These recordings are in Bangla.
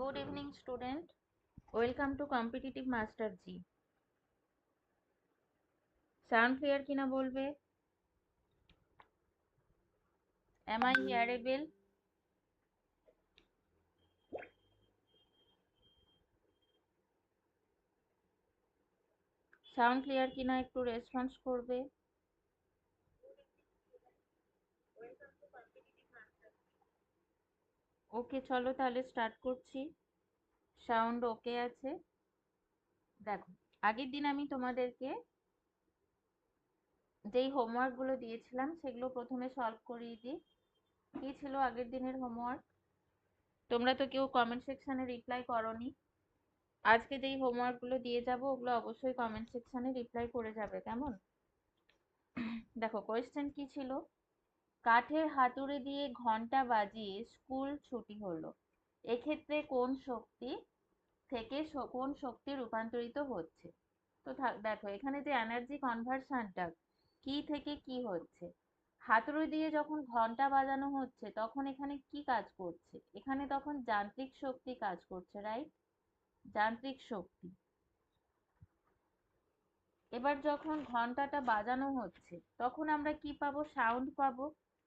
Good evening, student. Welcome to Competitive Master G. Sound clear কিনা বলবে Am I hearable? Sound clear কিনা একটু রেসপন্স করবে ওকে চলো তাহলে স্টার্ট করছি। সাউন্ড ওকে আছে? দেখো, আগের দিন আমি তোমাদেরকে যেই হোমওয়ার্কগুলো দিয়েছিলাম সেগুলো প্রথমে সলভ করিয়ে দিই। কি ছিল আগের দিনের হোমওয়ার্ক তোমরা তো কেউ কমেন্ট সেকশনে রিপ্লাই করনি। আজকে যেই হোমওয়ার্কগুলো দিয়ে যাব ওগুলো অবশ্যই কমেন্ট সেকশনে রিপ্লাই করে যাবে, কেমন? দেখো কোয়েশ্চেন কি ছিল? কাঠের হাতুড়ি দিয়ে ঘণ্টা বাজিয়ে স্কুল ছুটি হলো। এক্ষেত্রে কোন শক্তি থেকে কোন শক্তি রূপান্তরিত হচ্ছে? তো দেখো, এখানে যে এনার্জি কনভার্সনটা কি থেকে কি হচ্ছে? হাতুড়ি দিয়ে যখন ঘণ্টা বাজানো হচ্ছে, তখন এখানে কি কাজ করছে? এখানে তখন যান্ত্রিক শক্তি কাজ করছে রাইট যান্ত্রিক শক্তি। এবার যখন ঘন্টাটা বাজানো হচ্ছে, তখন আমরা কি পাবো? সাউন্ড পাবো।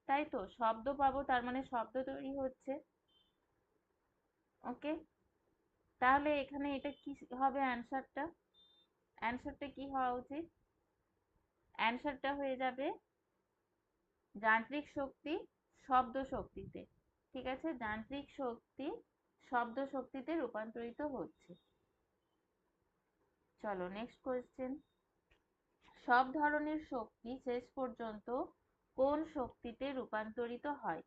তাই তো? শব্দ পাবো, তার মানে শব্দ তৈরি হচ্ছে। ওকে তাহলে এখানে এটা কি হবে অ্যান্সারটা? অ্যান্সারটা কি হওয়া উচিত? অ্যান্সারটা হয়ে যাবে যান্ত্রিক শক্তি শব্দ শক্তিতে। ঠিক আছে? যান্ত্রিক শক্তি শব্দ শক্তিতে রূপান্তরিত হচ্ছে। চলো নেক্সট কোয়েশ্চেন সব ধরনের শক্তি শেষ পর্যন্ত কোন শক্তিতে রূপান্তরিত হয়?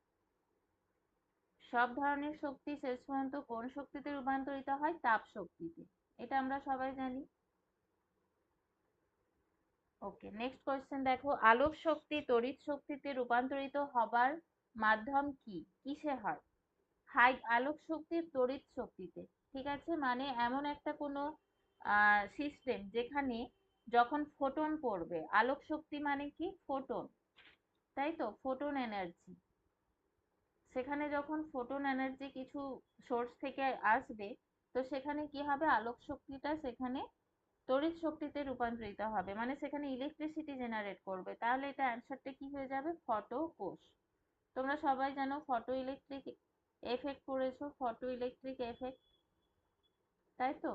সব ধরনের শক্তি শেষ পর্যন্ত কোন শক্তিতে রূপান্তরিত হয়? তাপ শক্তিতে। এটা আমরা সবাই জানি। ওকে নেক্সট কোয়েশ্চেন দেখো। আলোক শক্তি তড়িৎ শক্তিতে রূপান্তরিত হবার মাধ্যম কি? কিসে হয়? হাই, আলোক শক্তির তড়িৎ শক্তিতে। ঠিক আছে? মানে এমন একটা কোনো সিস্টেম যেখানে যখন ফোটন পড়বে, আলোক শক্তি মানে কি? ফোটন তাই তো ফোটন এনার্জি সেখানে যখন ফোটন এনার্জি কিছু সোর্স থেকে আসবে, তো সেখানে কি হবে? আলোক শক্তিটা সেখানে তড়িৎ শক্তিতে রূপান্তরিত হবে। মানে সেখানে ইলেকট্রিসিটি জেনারেট করবে। তাহলে এটা অ্যান্সারটা কি হয়ে যাবে? ফটো কোষ। তোমরা সবাই জানো ফটো ইলেকট্রিক এফেক্ট পড়েছো ফটো ইলেকট্রিক এফেক্ট তাই তো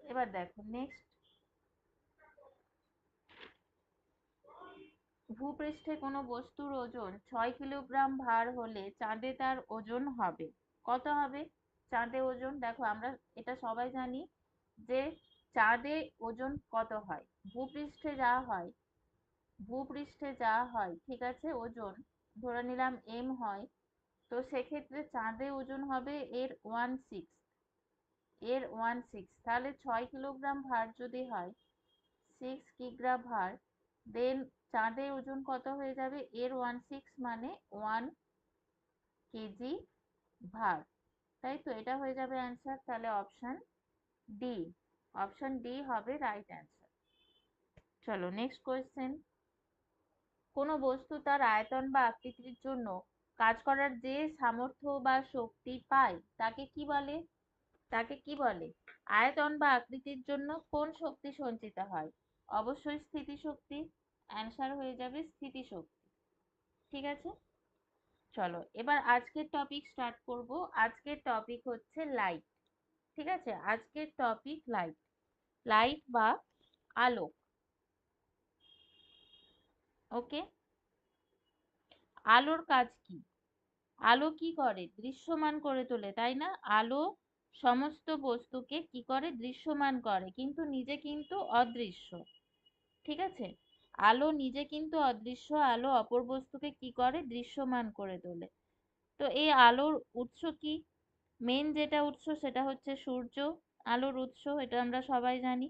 এবার দেখো নেক্সট ভূপৃষ্ঠে কোনো বস্তুর ওজন ছয় কিলোগ্রাম ভার হলে চাঁদে তার ওজন হবে। কত হবে? চাঁদে ওজন, দেখো আমরা এটা সবাই জানি যে চাঁদে ওজন কত হয়। ভূপৃষ্ঠে যা হয়, ভূপৃষ্ঠে যা হয়, ঠিক আছে? ওজন ধরে নিলাম এম হয়, তো সেক্ষেত্রে চাঁদে ওজন হবে এর ওয়ান সিক্স এর ওয়ান সিক্স তাহলে ছয় কিলোগ্রাম ভার যদি হয় সিক্স কিগ্রা ভার দেন চাঁদে ওজন কত হয়ে যাবে? এর ওয়ান সিক্স মানে ওয়ান কেজি ভার তাই তো? এটা হয়ে যাবে অ্যান্সার তাহলে অপশান ডি অপশন ডি হবে রাইট অ্যান্সার চলো নেক্সট কোয়েশ্চেন কোনো বস্তু তার আয়তন বা আকৃতির জন্য কাজ করার যে সামর্থ্য বা শক্তি পায়, তাকে কি বলে? তাকে কি বলে? আয়তন বা আকৃতির জন্য কোন শক্তি সঞ্চিত হয়? অবশ্যই স্থিতিশক্তি। অ্যান্সার হয়ে যাবে স্থিতিশক্তি। ঠিক আছে? চলো, এবার আজকের টপিক স্টার্ট করব। আজকের টপিক হচ্ছে লাইট ঠিক আছে? আজকের টপিক লাইট লাইট বা আলোক। ওকে আলোর কাজ কি? আলো কি করে? দৃশ্যমান করে তোলে, তাই না? আলো সমস্ত বস্তুকে কি করে? দৃশ্যমান করে, কিন্তু নিজে কিন্তু অদৃশ্য। ঠিক আছে? আলো নিজে কিন্তু অদৃশ্য, আলো অপর বস্তুকে কি করে? দৃশ্যমান করে তোলে। তো এই আলোর উৎস কি? মেন যেটা উৎস সেটা হচ্ছে সূর্য। আলোর উৎস এটা আমরা সবাই জানি।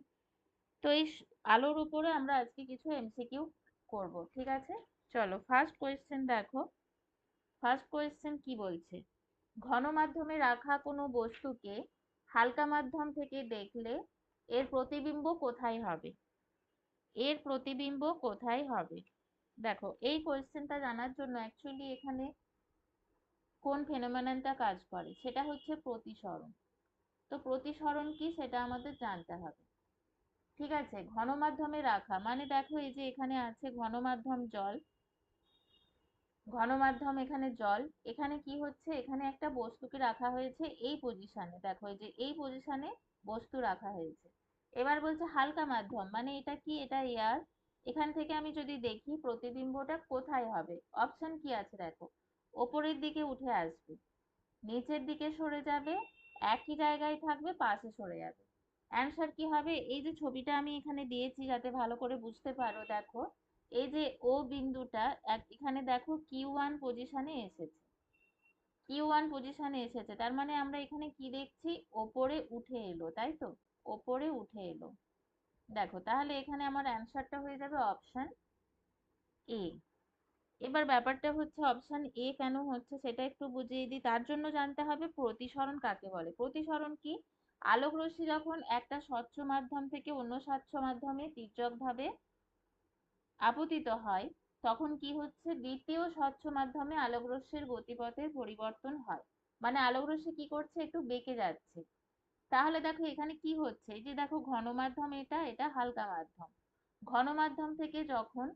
তো এই আলোর উপরে আমরা আজকে কিছু এমসিকিউ করব, ঠিক আছে? চলো ফার্স্ট কোয়েশ্চেন দেখো। ফার্স্ট কোয়েশ্চেন কি বলছে? ঘন মাধ্যমে রাখা কোনো বস্তুকে হালকা মাধ্যম থেকে দেখলে এর প্রতিবিম্ব কোথায় হবে? এর প্রতিবিম্ব কোথায় হবে? দেখো, এই কোয়েশ্চেনটা জানার জন্য অ্যাকচুয়ালি এখানে কোন ফেনোমেননটা কাজ করে? সেটা হচ্ছে প্রতিসরণ। তো প্রতিসরণ কি? সেটা আমাদের জানতে হবে। ঠিক আছে? ঘন মাধ্যমে রাখা। মানে দেখো, এই যে এখানে আছে ঘন মাধ্যম জল। ঘন মাধ্যম এখানে জল। এখানে কি হচ্ছে? এখানে একটা বস্তুকে রাখা হয়েছে এই পজিশনে দেখো, এই যে এই পজিশনে বস্তু রাখা হয়েছে। এবার বলছে হালকা মাধ্যম মানে এটা কি? এটা এয়ার এখান থেকে আমি যদি দেখি প্রতিবিম্বটা কোথায় হবে? অপশন কি আছে দেখো? ওপরের দিকে উঠে আসবে, নিচের দিকে সরে যাবে, একই জায়গায় থাকবে, পাশে সরে যাবে। অ্যান্সার কি হবে? এই যে ছবিটা আমি এখানে দিয়েছি যাতে ভালো করে বুঝতে পারো দেখো, এই যে ও বিন্দুটা এখানে দেখো কিউ ওয়ান পজিশনে এসেছে। কিউ ওয়ান পজিশনে এসেছে, তার মানে আমরা এখানে কি দেখছি? ওপরে উঠে এলো, তাই তো? ওপরে উঠে এলো। দেখো, তাহলে এখানে আমার অ্যান্সারটা হয়ে যাবে অপশন এ এবার ব্যাপারটা হচ্ছে অপশন এ কেন হচ্ছে সেটা একটু বুঝিয়ে দিই। তার জন্য জানতে হবে প্রতিসরণ কাকে বলে? প্রতিসরণ কি? আলোক রশ্মি যখন একটা স্বচ্ছ মাধ্যম থেকে অন্য স্বচ্ছ মাধ্যমে তির্যকভাবে আপতিত হয়, তখন কি হচ্ছে? দ্বিতীয় স্বচ্ছ মাধ্যমে আলোক রশ্মির গতিপথের পরিবর্তন হয়। মানে আলোক রশ্মি কি করছে? একটু বেঁকে যাচ্ছে। তাহলে দেখো এখানে কি হচ্ছে? এই যে দেখো ঘন মাধ্যম এটা এটা হালকা মাধ্যম। ঘন মাধ্যম থেকে যখন,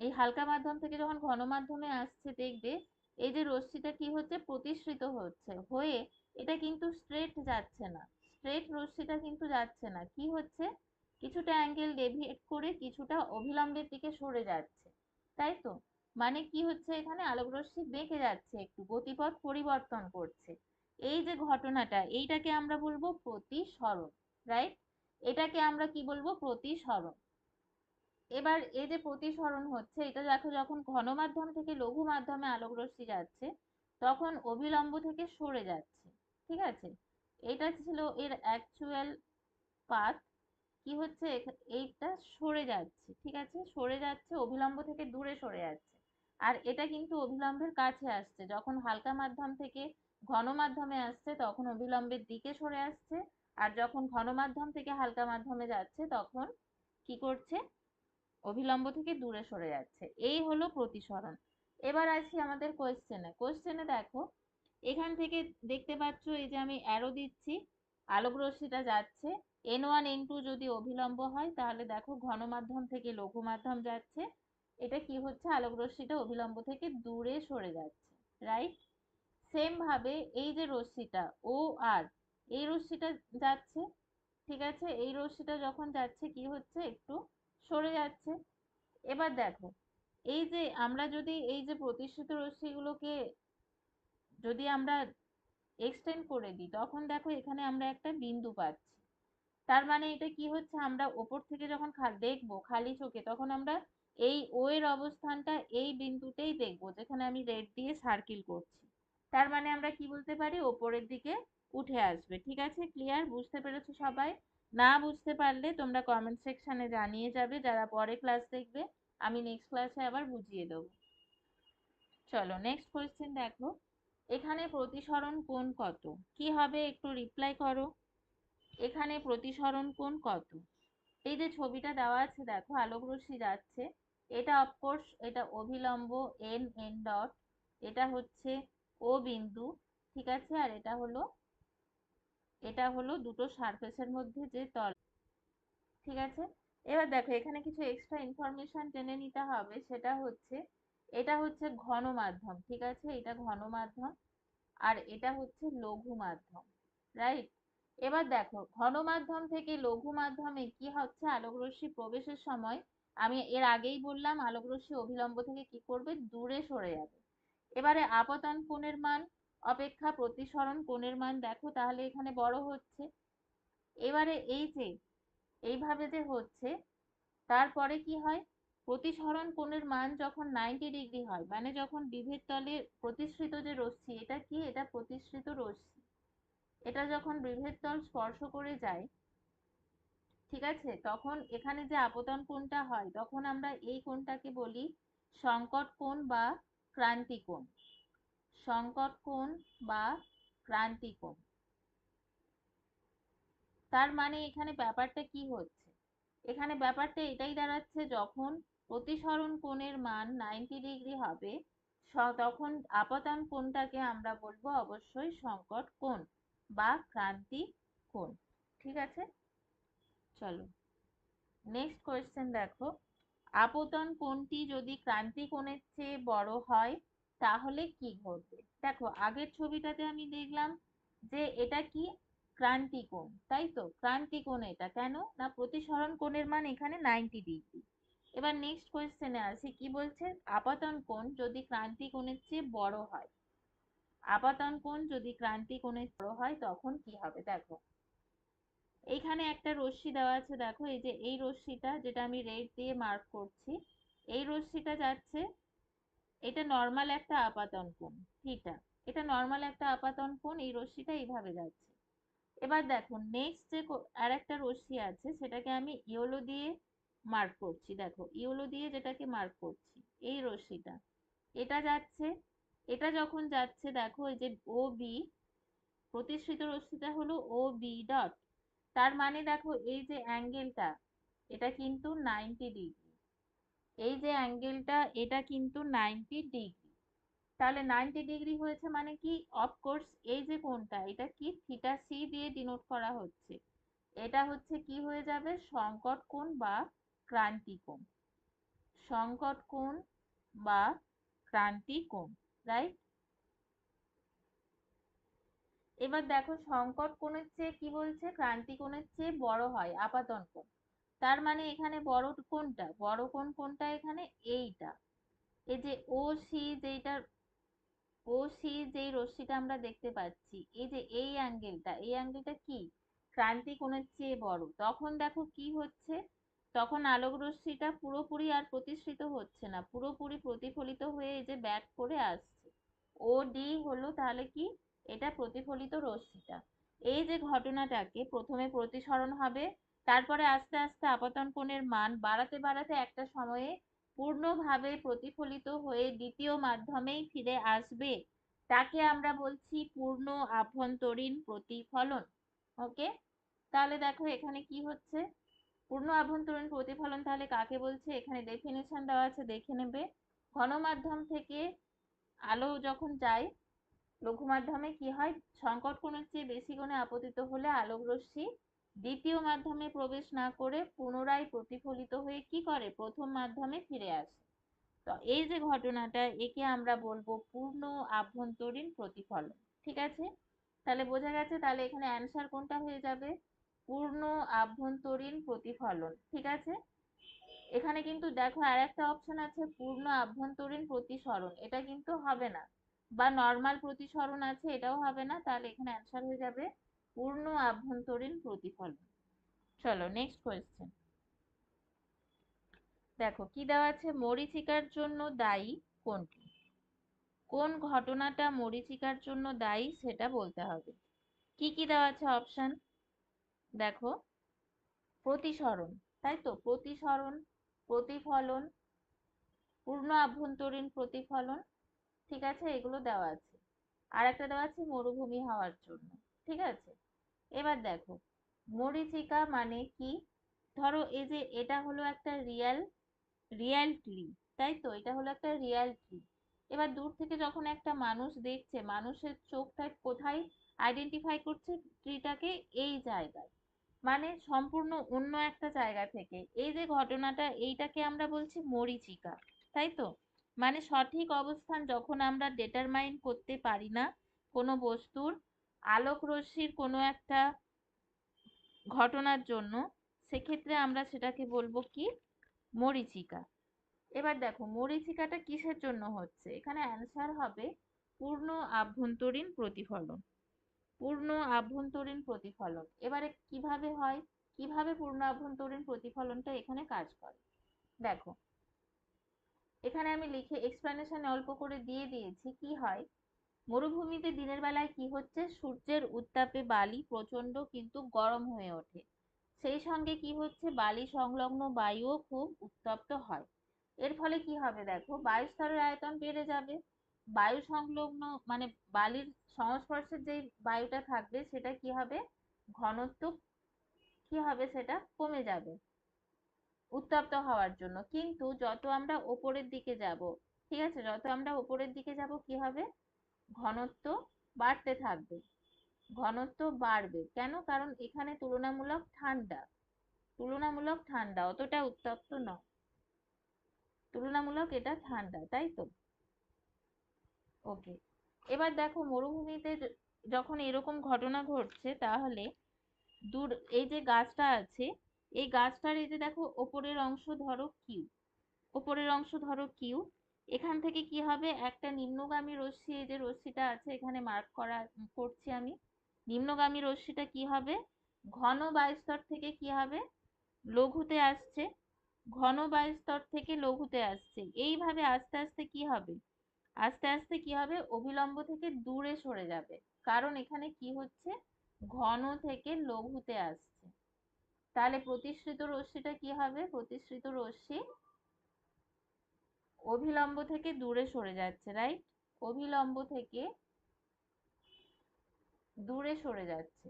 এই হালকা মাধ্যম থেকে যখন ঘন মাধ্যমে আসছে দেখবে, এই যে রশ্মিটা কি হচ্ছে? প্রতিসৃত হচ্ছে। হয়ে এটা কিন্তু স্ট্রেট যাচ্ছে না। স্ট্রেট রশ্মিটা কিন্তু যাচ্ছে না। কি হচ্ছে? কিছুটা অ্যাঙ্গেল ডেভিয়েট করে কিছুটা অভিলম্বের দিকে সরে যাচ্ছে। তাই তো? মানে কি হচ্ছে এখানে? আলোক রশ্মি বেঁকে যাচ্ছে একটু, গতিপথ পরিবর্তন করছে। এই যে ঘটনাটা, এইটাকে আমরা বলব প্রতিসরণ রাইট এটাকে আমরা কি বলব? প্রতিসরণ। এবার এই যে প্রতিসরণ হচ্ছে, এটা দেখো যখন ঘন মাধ্যম থেকে লঘু মাধ্যমে আলোক রশ্মি যাচ্ছে, তখন অভিলম্ব থেকে সরে যাচ্ছে, ঠিক আছে? এটা ছিল এর অ্যাকচুয়াল পাথ কি হচ্ছে? এইটা সরে যাচ্ছে, ঠিক আছে? সরে যাচ্ছে অভিলম্ব থেকে দূরে সরে যাচ্ছে। আর এটা কিন্তু অভিলম্বের কাছে আসছে, যখন হালকা মাধ্যম থেকে ঘন মাধ্যমে আসছে, তখন অভিলম্বের দিকে সরে আসছে। আর যখন ঘন মাধ্যম থেকে হালকা মাধ্যমে যাচ্ছে, তখন কি করছে? অভিলম্ব থেকে দূরে সরে যাচ্ছে। এই হলো প্রতিসরণ। এবার আসি আমাদের কোয়েশ্চেনে কোয়েশ্চেনে দেখো, এখান থেকে দেখতে পাচ্ছ, এই যে আমি অ্যারো দিচ্ছি আলোক রশ্মিটা যাচ্ছে। এন ওয়ান এন টু যদি অভিলম্ব হয়, তাহলে দেখো ঘন মাধ্যম থেকে লঘু মাধ্যম যাচ্ছে। এটা কি হচ্ছে? আলোক রশ্মিটা অভিলম্ব থেকে দূরে সরে যাচ্ছে রাইট সেম ভাবে এই যে রশ্মিটা ও আর এই রশ্মিটা যাচ্ছে, ঠিক আছে? এই রশ্মিটা যখন যাচ্ছে কি হচ্ছে? একটু সরে যাচ্ছে। এবার দেখো, এই যে আমরা যদি এই যে প্রতিষ্ঠিত রশ্মিগুলোকে যদি আমরা এক্সটেন্ড করে দিই, তখন দেখো এখানে আমরা একটা বিন্দু পাচ্ছি। তার মানে এটা কি হচ্ছে? আমরা ওপর থেকে যখন দেখব খালি চোখে, তখন আমরা এই ও এর অবস্থানটা এই বিন্দুতেই দেখব, যেখানে আমি রেড দিয়ে সার্কেল করছি। তার মানে আমরা কি বলতে পারি? ওপরের দিকে উঠে আসবে। ঠিক আছে? ক্লিয়ার বুঝতে পেরেছ সবাই? না বুঝতে পারলে তোমরা কমেন্ট সেকশনে জানিয়ে যাবে। যারা পরে ক্লাস দেখবে, আমি নেক্সট ক্লাসে আবার বুঝিয়ে দেবো। চলো নেক্সট কোয়েশ্চেন দেখো। এখানে প্রতিসরণ কোণ কত? কি হবে? একটু রিপ্লাই করো। এখানে প্রতিসরণ কোণ কত? এই যে ছবিটা দেওয়া আছে, দেখো আলোক রশ্মি যাচ্ছে। এটা অফকোর্স এটা অভিলম্ব এন এন ডট এটা হচ্ছে ও বিন্দু, ঠিক আছে? আর এটা হলো এটা হলো দুটো সারফেসের মধ্যে যে তল, ঠিক আছে? এবার দেখো, এখানে কিছু এক্সট্রা ইনফরমেশন জেনে নিতে হবে, সেটা হচ্ছে, এটা হচ্ছে ঘন মাধ্যম ঠিক আছে? এটা ঘন মাধ্যম আর এটা হচ্ছে লঘু মাধ্যম রাইট এবার দেখো ঘন মাধ্যম থেকে লঘু মাধ্যমে কি হচ্ছে? আলোক রশ্মি প্রবেশের সময়, আমি এর আগেই বললাম আলোক রশ্মি অভিলম্ব থেকে কি করবে? দূরে সরে যাবে। এবারে আপতন কোণের মান অপেক্ষা প্রতিসরণ কোণের মান দেখো, তাহলে এখানে বড় হচ্ছে। এবারে এই যে, এইভাবে যে হচ্ছে, তারপরে কি হয়? প্রতিসরণ কোণের মান যখন নাইনটি ডিগ্রি হয় মানে যখন বিভেদ তলে প্রতিসৃত যে রশ্মি, এটা কি? এটা প্রতিসৃত রশ্মি। এটা যখন বিভেদ তল স্পর্শ করে যায়, ঠিক আছে? তখন এখানে যে আপতন কোণটা হয়, তখন আমরা এই কোণটাকে বলি সংকট কোণ বা ক্রান্তি কোণ সংকট কোণ বা ক্রান্তি কোণ তার মানে এখানে ব্যাপারটা কি হচ্ছে? এখানে ব্যাপারটা এটাই দাঁড়াচ্ছে, যখন প্রতিসরণ কোণের মান নাইনটি ডিগ্রি হবে তখন আপাতন কোণটাকে আমরা বলব অবশ্যই সংকট কোণ বা ক্রান্তি কোণ ঠিক আছে? চলো। নেক্সট কোয়েশ্চেন দেখো। আপতন কোণটি যদি ক্রান্তি কোণের চেয়ে বড় হয়, তাহলে কি ঘটবে? দেখো, আগের ছবিটাতে আমি দেখলাম যে এটা কি? ক্রান্তি কোণ, তাই তো? ক্রান্তি কোণ এটা। কেন? না, প্রতিসরণ কোণের মান এখানে নাইনটি ডিগ্রি এবার নেক্সট কোয়েশ্চেনে আসি। কি বলছে? আপাতন কোণ যদি ক্রান্তি কোণের চেয়ে বড় হয়। আপাতন কোণ যদি ক্রান্তি কোণের বড় হয়, তখন কি হবে? দেখো এইখানে একটা রশ্মি দেওয়া আছে, দেখো, এই যে এই রশ্মিটা যেটা আমি রেড দিয়ে মার্ক করছি, এই রশ্মিটা যাচ্ছে, এটা নর্মাল একটা আপাতন কোণ থিটা এটা নর্মাল একটা আপাতন কোণ, এই রশ্মিটা এইভাবে যাচ্ছে। এবার দেখো নেক্সট যে আর একটা রশ্মি আছে, সেটাকে আমি ইয়েলো দিয়ে মার্ক করছি, দেখো, ইয়েলো দিয়ে যেটাকে মার্ক করছি, এই রশ্মিটা, এটা যাচ্ছে, এটা যখন যাচ্ছে, দেখো, এই যে ও বি প্রতিষ্ঠিত রশ্মিটা হলো ও বি ডট তার মানে দেখো এই যে অ্যাঙ্গেলটা এটা কিন্তু নাইনটি ডিগ্রি এই যে অ্যাঙ্গেলটা এটা কিন্তু নাইনটি ডিগ্রি তাহলে নাইনটি ডিগ্রি হয়েছে মানে কি? অফকোর্স এই যে কোণটা, এটা কি থিটা সি দিয়ে ডিনোট করা হচ্ছে? এটা হচ্ছে কি হয়ে যাবে? সংকট কোণ বা ক্রান্তি কোণ। সংকট কোণ বা ক্রান্তি কোণ রাইট এবার দেখো সংকট কোণের চেয়ে কি বলছে? ক্রান্তি কোণের চেয়ে বড় হয় আপাতন কোণ। তার মানে এখানে বড় কোনটা বড় কোণ কোনটা এখানে এইটা। এই যে ও, সি যেইটার, ও, সি যেই রশ্মিটা আমরা দেখতে পাচ্ছি, এই যে এই অ্যাঙ্গেলটা এই অ্যাঙ্গেলটা কি? ক্রান্তি কোণের চেয়ে বড়। তখন দেখো কি হচ্ছে? তখন আলোক রশ্মিটা পুরোপুরি আর প্রতিষ্ঠিত হচ্ছে না, পুরোপুরি প্রতিফলিত হয়ে এই যে ব্যাক করে আসছে। ও, ডি হলো তাহলে কি? এটা প্রতিফলিত রশ্মিটা। এই যে ঘটনাটাকে প্রথমে প্রতিসরণ হবে, তারপরে আস্তে আস্তে আপতন কোণের মান বাড়াতে বাড়াতে একটা সময়ে পূর্ণভাবে প্রতিফলিত হয়ে দ্বিতীয় মাধ্যমেই ফিরে আসবে। তাকে আমরা বলছি পূর্ণ আভ্যন্তরীণ প্রতিফলন। ওকে? তাহলে দেখো এখানে কি হচ্ছে? পূর্ণ আভ্যন্তরীণ প্রতিফলন তাহলে কাকে বলছে? এখানে ডেফিনেশন দেওয়া আছে, দেখে নেবে। ঘনমাধ্যম থেকে আলো যখন যায় লঘু মাধ্যমে কি হয়? সংকট কোণের চেয়ে বেশি কোণে আপতিত হলে আলোক রশ্মি দ্বিতীয় মাধ্যমে প্রবেশ না করে পুনরায় প্রতিফলিত হয়ে কি করে? প্রথম মাধ্যমে ফিরে আসে। তো এই যে ঘটনাটা, একে আমরা বলব পূর্ণ আভ্যন্তরীণ প্রতিফলন। ঠিক আছে? তাহলে বোঝা গেছে তাহলে এখানে অ্যান্সার কোনটা হয়ে যাবে? পূর্ণ আভ্যন্তরীণ প্রতিফলন। ঠিক আছে? এখানে কিন্তু দেখো আর একটা অপশন আছে, পূর্ণ আভ্যন্তরীণ প্রতিসরণ। এটা কিন্তু হবে না। বা নর্মাল প্রতিসরণ আছে এটাও হবে না, তাহলে এখানে অ্যান্সার হয়ে যাবে পূর্ণ আভ্যন্তরীণ প্রতিফলন। চলো নেক্সট কোয়েশ্চেন দেখো, কি দেওয়া আছে? মরীচিকার জন্য দায়ী কোনটি? কোন ঘটনাটা মরীচিকার জন্য দায়ী সেটা বলতে হবে। কি কি দেওয়া আছে? অপশন দেখো, প্রতিসরণ, তাই তো? প্রতিসরণ, প্রতিফলন, পূর্ণ আভ্যন্তরীণ প্রতিফলন ঠিক আছে, এগুলো দেওয়া আছে। আর একটা দেওয়া আছে মরুভূমি হওয়ার জন্য, ঠিক আছে? এবার দেখো, মরীচিকা মানে কি? ধরো এই যে এটা হলো একটা রিয়াল রিয়াল ট্রি তাই তো? এটা হলো একটা রিয়াল ট্রি এবার দূর থেকে যখন একটা মানুষ দেখছে, মানুষের চোখটা কোথায় আইডেন্টিফাই করছে ট্রিটাকে এই জায়গায়। মানে সম্পূর্ণ অন্য একটা জায়গা থেকে। এই যে ঘটনাটা, এইটাকে আমরা বলছি মরীচিকা, তাই তো? মানে সঠিক অবস্থান যখন আমরা ডেটারমাইন করতে পারি না, কোনো বস্তুর আলোক রশ্মির কোনো একটা ঘটনার জন্য, সেক্ষেত্রে আমরা সেটাকে বলব কি? মরীচিকা। এবার দেখো, মরীচিকাটা কিসের জন্য হচ্ছে? এখানে অ্যান্সার হবে পূর্ণ আভ্যন্তরীণ প্রতিফলন। পূর্ণ আভ্যন্তরীণ প্রতিফলন। এবারে কীভাবে হয়? কীভাবে পূর্ণ আভ্যন্তরীণ প্রতিফলনটা এখানে কাজ করে? দেখো এখানে আমি লিখে এক্সপ্লেনেশন অল্প করে দিয়ে দিয়েছি, কি হয়? মরুভূমিতে দিনের বেলায় কি হচ্ছে? সূর্যের উত্তাপে বালি প্রচণ্ড কিন্তু গরম হয়ে ওঠে। সেই সঙ্গে কি হচ্ছে? বালি সংলগ্ন বায়ুও খুব উত্তপ্ত হয়। এর ফলে কি হবে দেখো? বায়ুস্তরের আয়তন বেড়ে যাবে। বায়ু সংলগ্ন মানে বালির সংস্পর্শে যে বায়ুটা থাকবে, সেটা কি হবে? ঘনত্ব কি হবে? সেটা কমে যাবে। উত্তপ্ত হওয়ার জন্য। কিন্তু যত আমরা ওপরের দিকে যাব, ঠিক আছে? যত আমরা ওপরের দিকে যাব, কি হবে? ঘনত্ব বাড়তে থাকবে। ঘনত্ব বাড়বে। কেন? কারণ এখানে তুলনামূলক ঠান্ডা। তুলনামূলক ঠান্ডা, অতটা উত্তপ্ত নয়। তুলনামূলক এটা ঠান্ডা, তাই তো? ওকে এবার দেখো, মরুভূমিতে যখন এরকম ঘটনা ঘটছে, তাহলে দূর, এই যে গাছটা আছে এই গাছটার এই যে দেখো, ওপরের অংশ ধরো কিউ ওপরের অংশ ধরো কিউ এখান থেকে কি হবে? একটা নিম্নগামী রশ্মি, এই যে রশ্মিটা আছে, এখানে মার্ক করা করছি আমি। নিম্নগামী রশ্মিটা কি হবে? ঘন বায়ুস্তর থেকে কি হবে? লঘুতে আসছে। ঘন বায়ুস্তর থেকে লঘুতে আসছে। এইভাবে আস্তে আস্তে কি হবে? আস্তে আস্তে কি হবে? অভিলম্ব থেকে দূরে সরে যাবে। কারণ এখানে কি হচ্ছে? ঘন থেকে লঘুতে আসছে। তাহলে প্রতিশ্রিত রশ্মিটা কি হবে? প্রতিশ্রিত রশ্মি অভিলম্ব থেকে দূরে সরে যাচ্ছে রাইট অভিলম্ব থেকে দূরে সরে যাচ্ছে।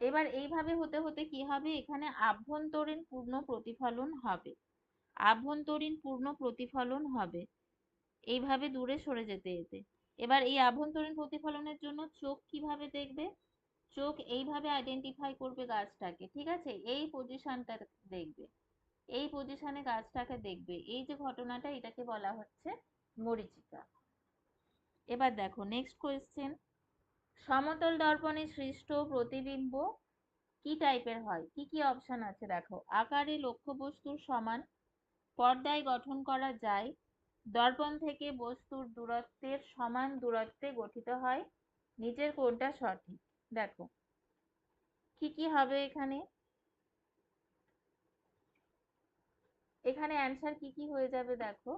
এবার এইভাবে হতে হতে কি হবে? এখানে আভ্যন্তরীণ পূর্ণ প্রতিফলন হবে। আভ্যন্তরীণ পূর্ণ প্রতিফলন হবে। এইভাবে দূরে সরে যেতে যেতে। এবার এই আভ্যন্তরীণ প্রতিফলনের জন্য চোখ কীভাবে দেখবে? চোখ এইভাবে আইডেন্টিফাই করবে গাছটাকে, ঠিক আছে? এই পজিশনটা দেখবে। এই পজিশনে গাছটাকে দেখবে। এই যে ঘটনাটা, এটাকে বলা হচ্ছে মরিচিকা। এবার দেখো নেক্সট কোয়েশ্চেন সমতল দর্পণে সৃষ্ট প্রতিবিম্ব কি টাইপের হয়? কি কি অপশন আছে দেখো? আকারে লক্ষ্যবস্তুর সমান পর্দায় গঠন করা যায়। দর্পণ থেকে বস্তুর দূরত্বের সমান দূরত্বে গঠিত হয়। নিচের কোনটা সঠিক। দেখো। কি কি হবে এখানে? এখানে অ্যান্সার কি কি হয়ে যাবে দেখো।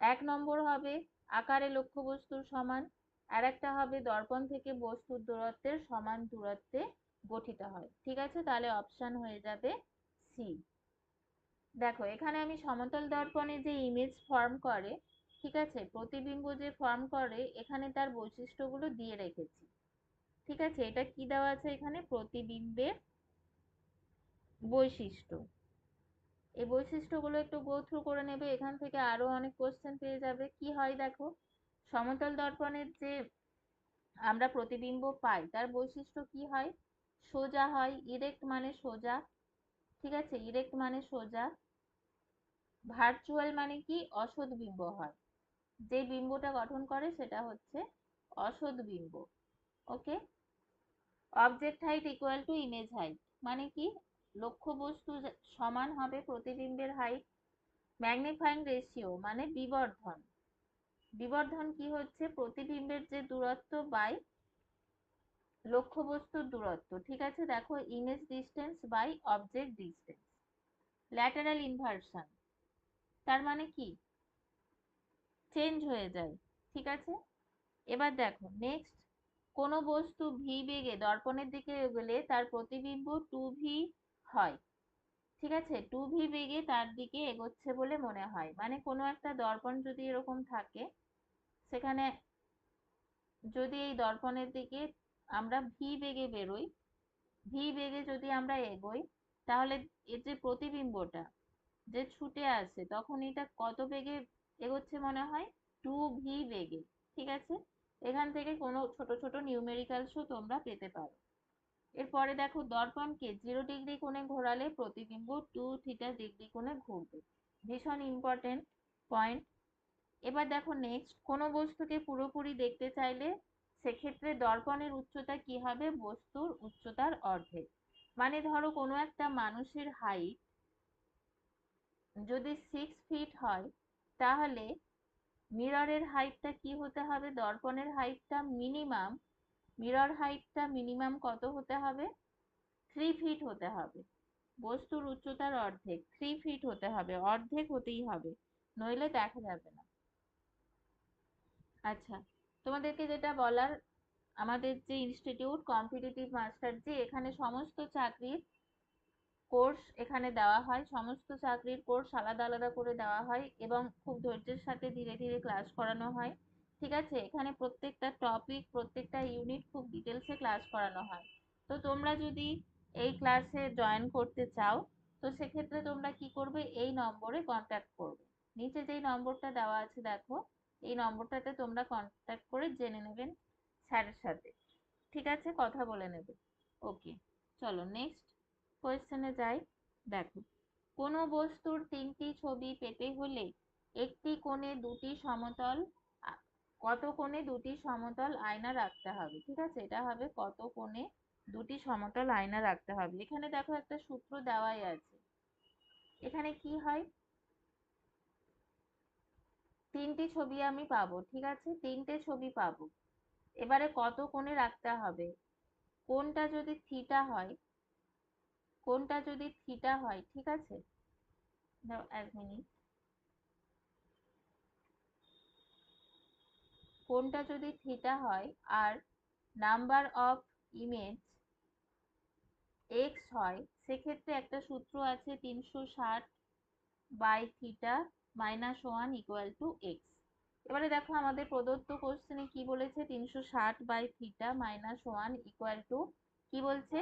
এক নম্বর হবে আকারে লক্ষ্য লক্ষ্যবস্তুর সমান আর একটা হবে দর্পণ থেকে বস্তুর দূরত্বের সমান দূরত্বে গঠিত হয়। ঠিক আছে? তাহলে অপশন হয়ে যাবে সি দেখো, এখানে আমি সমতল দর্পণে যে ইমেজ ফর্ম করে, ঠিক আছে? প্রতিবিম্ব যে ফর্ম করে, এখানে তার বৈশিষ্ট্যগুলো দিয়ে রেখেছি। ঠিক আছে? এটা কি দেওয়া আছে এখানে? প্রতিবিম্বের বৈশিষ্ট্য। এই বৈশিষ্ট্যগুলো একটু গো থ্রু করে নেবে, এখান থেকে আরও অনেক কোশ্চেন পেয়ে যাবে। কি হয় দেখো? সমতল দর্পণের যে আমরা প্রতিবিম্ব পাই, তার বৈশিষ্ট্য কি হয়? সোজা হয় ইরেক্ট মানে সোজা, ঠিক আছে? ইরেক্ট মানে সোজা ভার্চুয়াল মানে কি? অসৎ বিম্ব হয়। যে বিম্বটা গঠন করে সেটা হচ্ছে অসৎ বিম্ব okay object height equal to image height মানে কি? লক্ষ্যবস্তু সমান হবে প্রতিবিম্বের হাইট ম্যাগনিফাইং রেশিও মানে বিবর্ধন। বিবর্ধন কি হচ্ছে? প্রতিবিম্বের যে দূরত্ব বাই লক্ষ্যবস্তুর দূরত্ব, ঠিক আছে? দেখো image distance by object distance lateral inversion তার মানে কি? চেঞ্জ হয়ে যায়, ঠিক আছে? এবার দেখো নেক্সট কোনো বস্তু ভি বেগে দর্পণের দিকে এগোলে তার প্রতিবিম্ব টু ভি হয়। ঠিক আছে? টু ভি বেগে তার দিকে এগোচ্ছে বলে মনে হয়। মানে কোনো একটা দর্পণ যদি এরকম থাকে, সেখানে যদি এই দর্পণের দিকে আমরা ভি বেগে বেরোই ভি বেগে যদি আমরা এগোই, তাহলে এর যে প্রতিবিম্বটা যে ছুটে আসে, তখন এটা কত বেগে এগোচ্ছে মনে হয়? টু ভি বেগে। ঠিক আছে? এখান থেকে কোনো ছোট ছোট নিউমেরিক্যালসও তোমরা পেতে পারো। এরপরে দেখো দর্পণকে জিরো ডিগ্রি কোণে ঘোরালে প্রতিবিম্ব টু থিটা ডিগ্রি কোণে ঘুরবে। ভীষণ ইম্পর্টেন্ট পয়েন্ট এবার দেখো নেক্সট কোনো বস্তুকে পুরোপুরি দেখতে চাইলে সেক্ষেত্রে দর্পণের উচ্চতা কি হবে? বস্তুর উচ্চতার অর্ধেক। মানে ধরো কোনো একটা মানুষের হাইট যদি সিক্স ফিট হয়, তাহলে মিররের হাইটটা কি হতে হবে? দর্পণের হাইটটা মিনিমাম মিরর হাইটটা মিনিমাম কত হতে হবে? থ্রি ফিট হতে হবে। বস্তুর উচ্চতার অর্ধেক থ্রি ফিট হতে হবে। অর্ধেক হতেই হবে, নইলে দেখা যাবে না। আচ্ছা তোমাদেরকে যেটা বলার, আমাদের যে ইনস্টিটিউট কম্পিটিটিভ মাস্টার যে এখানে সমস্ত চাকরির কোর্স এখানে দেওয়া হয়। সমস্ত চাকরির কোর্স আলাদা আলাদা করে দেওয়া হয় এবং খুব ধৈর্যের সাথে ধীরে ধীরে ক্লাস করানো হয়। ঠিক আছে? এখানে প্রত্যেকটা টপিক প্রত্যেকটা ইউনিট খুব ডিটেলসে ক্লাস করানো হয়। তো তোমরা যদি এই ক্লাসে জয়েন করতে চাও, তো সেক্ষেত্রে তোমরা কি করবে? এই নম্বরে কন্ট্যাক্ট করবে। নিচে যেই নম্বরটা দেওয়া আছে দেখো, এই নম্বরটাতে তোমরা কন্ট্যাক্ট করে জেনে নেবেন স্যারের সাথে। ঠিক আছে? কথা বলে নেবে। ওকে চলো নেক্সট কোয়েশ্চেনে যাই, দেখো। কোনো বস্তুর তিনটি ছবি পেতে হলে একটি কোণে দুটি সমতল কত কোণে দুটি সমতল আয়না রাখতে হবে, ঠিক আছে? এটা হবে কত কোণে দুটি সমতল আয়না রাখতে হবে। এখানে দেখো একটা সূত্র দেওয়াই আছে। এখানে কি হয়? তিনটি ছবি আমি পাবো, ঠিক আছে? তিনটে ছবি পাবো। এবারে কত কোণে রাখতে হবে? কোনটা যদি থিটা হয় কোনটা যদি থিটা হয়, ঠিক আছে? দাও এক মিনিট কোনটা যদি থিটা হয় আর নাম্বার অফ ইমেজ এক্স হয়, সেক্ষেত্রে একটা সূত্র আছে তিনশো ষাট by theta minus one equal to X এবারে দেখো আমাদের প্রদত্ত কোশ্চেনে কি বলেছে? তিনশো ষাট by theta minus one equal to কি বলছে?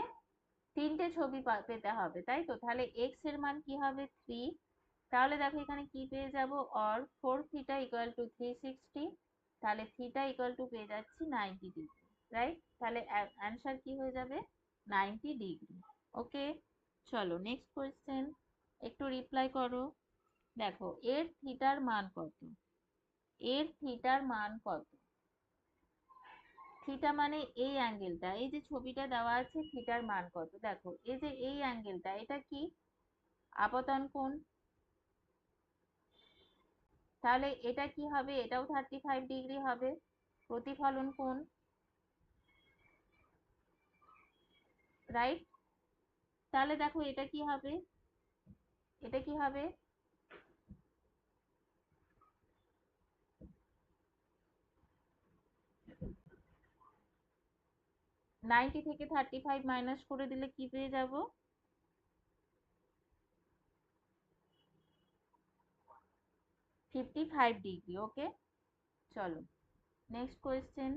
তিনটে ছবি পেতে হবে, তাই তো? তাহলে এক্সের মান কি হবে? থ্রি তাহলে দেখো এখানে কি পেয়ে যাব? Or four theta equal to three sixty তাহলে থিটা ইকুয়াল টু পেয়ে যাচ্ছি নাইনটি ডিগ্রি রাইট তাহলে অ্যান্সার কি হয়ে যাবে? নাইনটি ডিগ্রি ওকে চলো নেক্সট কোয়েশ্চেন একটু রিপ্লাই করো। দেখো, এর থিটার মান কত? এর থিটার মান কত? থিটা মানে এই অ্যাঙ্গেলটা এই যে ছবিটা দেওয়া আছে থিটার মান কত? দেখো, এই যে এই অ্যাঙ্গেলটা এটা কি? আপতন কোণ। তাহলে এটা কি হবে? এটাও থার্টি ফাইভ ডিগ্রি হবে। প্রতিফলন কোণ। রাইট তাহলে দেখো এটা কি হবে? এটা কি হবে? নাইনটি থেকে থার্টি ফাইভ মাইনাস করে দিলে কি পেয়ে যাব? Fifty five degree, okay? চলো, নেক্সট কোয়েশ্চেন।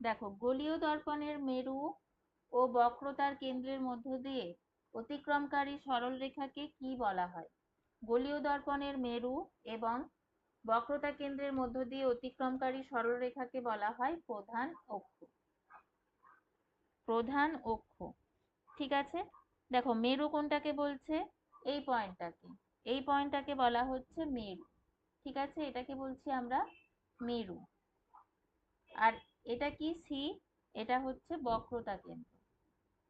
দেখো, গোলীয় দর্পণের মেরু ও বক্রতার কেন্দ্রের মধ্য দিয়ে অতিক্রমকারী সরল রেখাকে কি বলা হয়? গোলীয় দর্পণের মেরু এবং বক্রতা কেন্দ্রের মধ্য দিয়ে অতিক্রমকারী সরলরেখাকে বলা হয় প্রধান অক্ষ। প্রধান অক্ষ। ঠিক আছে? দেখো, মেরু কোনটাকে বলছে? এই পয়েন্টটাকে। এই পয়েন্টটাকে বলা হচ্ছে মেরু। ঠিক আছে? এটাকে বলছি আমরা মেরু। আর এটা কি? সি এটা হচ্ছে বক্রতা কেন্দ্র।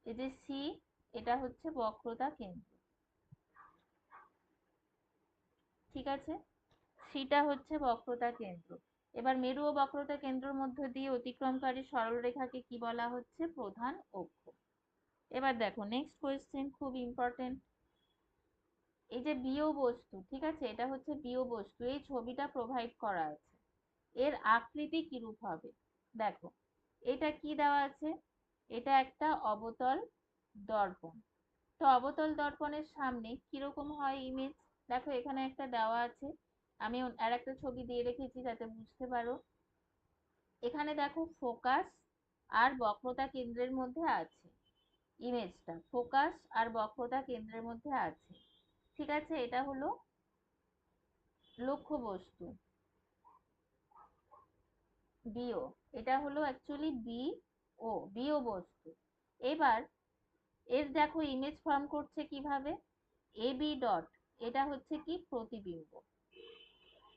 এই যে সি এটা হচ্ছে বক্রতা কেন্দ্র। ঠিক আছে? সিটা হচ্ছে বক্রতা কেন্দ্র। এবার মেরু ও বক্রতা কেন্দ্রের মধ্য দিয়ে অতিক্রমকারী সরলরেখাকে কি বলা হচ্ছে? প্রধান অক্ষ। এবার দেখো নেক্সট কোয়েশ্চেন খুব ইম্পর্টেন্ট এই যে বিও বস্তু, ঠিক আছে? এটা হচ্ছে বিও বস্তু। এই ছবিটা প্রোভাইড করা আছে। এর আকৃতি কিরূপ হবে? দেখো, এটা কি দেওয়া আছে? এটা একটা অবতল দর্পণ। তো অবতল দর্পণের সামনে কীরকম হয় ইমেজ দেখো, এখানে একটা দেওয়া আছে। আমি আর একটা ছবি দিয়ে রেখেছি যাতে বুঝতে পারো। এখানে দেখো ফোকাস আর বক্রতা কেন্দ্রের মধ্যে আছে। ইমেজটা ফোকাস আর বক্রতা কেন্দ্রের মধ্যে আছে। ঠিক আছে, এটা হলো লক্ষ্য বস্তু। বিও এটা হলো অ্যাকচুয়ালি বি ও বিও বস্তু। এবার এর দেখো ইমেজ ফর্ম করছে কীভাবে? এ বি ডট এটা হচ্ছে কি প্রতিবিম্ব।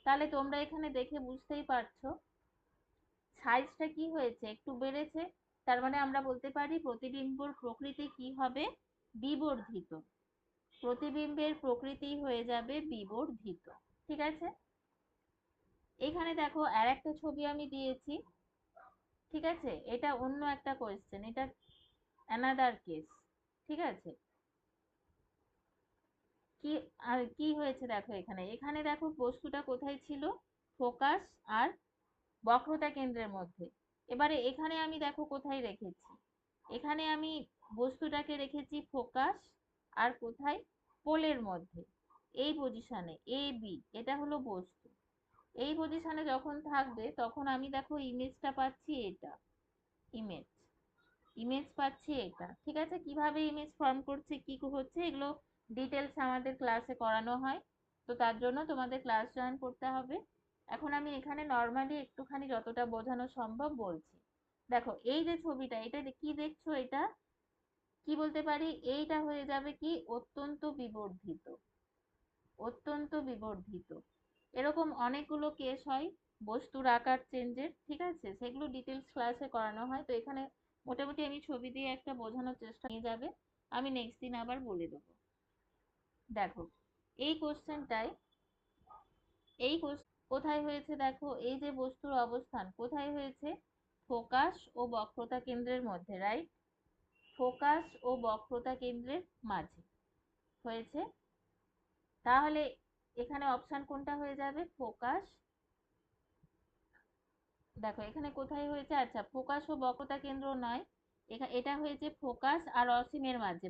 তাহলে তোমরা এখানে দেখে বুঝতেই পারছ। সাইজটা কি হয়েছে? একটু বেড়েছে। তার মানে আমরা বলতে পারি প্রতিবিম্বর প্রকৃতি কি হবে? বিবর্ধিত। প্রতিবিম্বের প্রকৃতি হয়ে যাবে বিবর্ধিত। ঠিক আছে? এখানে দেখো আর একটা ছবি আমি দিয়েছি। ঠিক আছে? এটা অন্য একটা কোয়েশ্চেন এটা অ্যানাদার কেস ঠিক আছে? কি কি হয়েছে দেখো এখানে? এখানে দেখো বস্তুটা কোথায় ছিল? ফোকাস আর বক্রতা কেন্দ্রের মধ্যে। এবারে এখানে আমি দেখো কোথায় রেখেছি? এখানে আমি বস্তুটাকে রেখেছি ফোকাস আর কোথায়? পোলের মধ্যে। এই পজিশনে এ বি এটা হলো বস্তু। এই পজিশনে যখন থাকবে, তখন আমি দেখো ইমেজটা পাচ্ছি এটা। ইমেজ ইমেজ পাচ্ছি এটা। ঠিক আছে? কীভাবে ইমেজ ফর্ম করছে, কি হচ্ছে, এগুলো ডিটেলস আমাদের ক্লাসে করানো হয়। তো তার জন্য তোমাদের ক্লাস জয়েন করতে হবে। এখন আমি এখানে নর্মালি একটুখানি যতটা বোঝানো সম্ভব বলছি। দেখো, এই যে ছবিটা, এটা কি দেখছ এটা? কি বলতে পারি? এইটা হয়ে যাবে কি? অত্যন্ত বিবর্ধিত। অত্যন্ত বিবর্ধিত। এরকম অনেকগুলো কেস হয়, বস্তুর আকার চেঞ্জের ঠিক আছে? সেগুলো ডিটেলস ক্লাসে করানো হয়। তো এখানে মোটামুটি আমি ছবি দিয়ে একটা বোঝানোর চেষ্টা নিয়ে যাবে। আমি নেক্সট দিন আবার বলে দেবো। দেখো, এই কোশ্চেনটায় এই কোথায় হয়েছে দেখো? এই যে বস্তুর অবস্থান, কোথায় হয়েছে? ফোকাস ও বক্রতা কেন্দ্রের মধ্যে রাইট ফোকাস ও বক্রতা কেন্দ্রের মাঝে হয়েছে। তাহলে এখানে অপশান কোনটা হয়ে যাবে? ফোকাস। দেখো, এখানে কোথায় হয়েছে? আচ্ছা ফোকাস ও বক্রতা কেন্দ্র নয়। এটা হয়েছে ফোকাস আর অসীমের মাঝে।